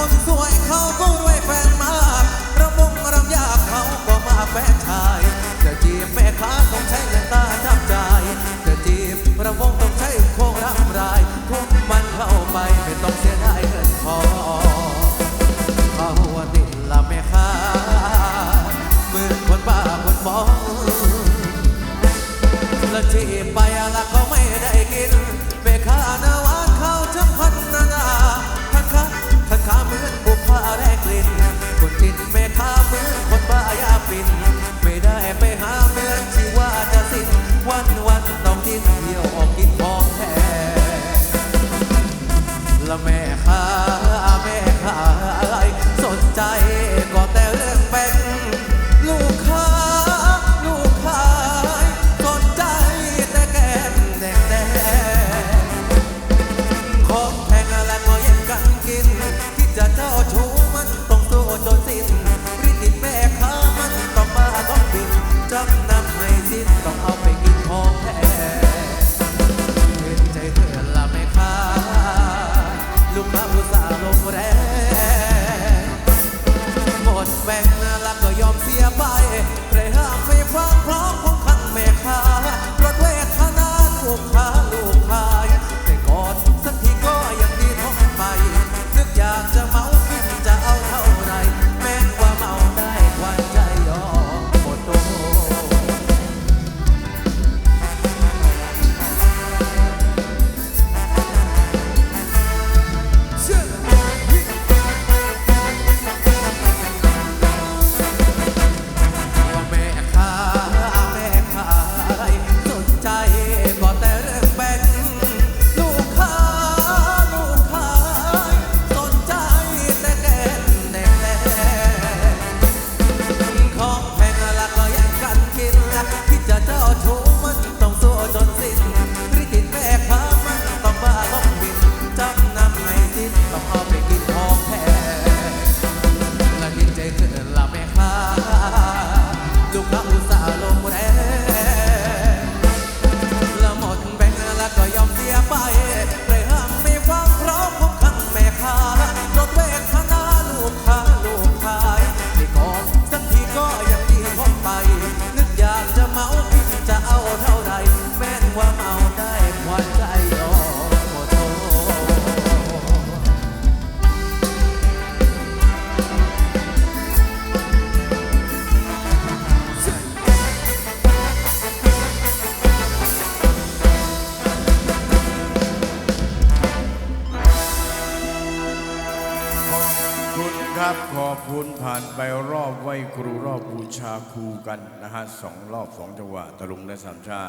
คนสวยเขาก็รวยแฟนมากระมงรำยากเขาก็มาแฟนชาย จะจีบแม่ค้าต้องใช้เงินตาทับใจ จะจีบระวงต้องใช้โคงรับรายทุกมันเข้าไปไม่ต้องเสียดายเงินพอเขาว่าติดละแม่ค้ามือคนบ้าคนมองและจีบไปละเขาไม่ได้กิน Đôi. ครับ ขอบคุณผ่านไปรอบไหวครูรอบบูชาครูกันนะฮะสองรอบสองจังหวะตะลุงและสามชา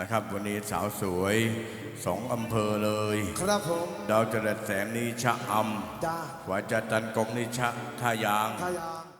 นะครับ วันนี้สาวสวยสองอำเภอเลย ครับผม ดาวจรัแสงนี่ชะอำจ้าวาจะตันกงนี่ชะทายางพายาม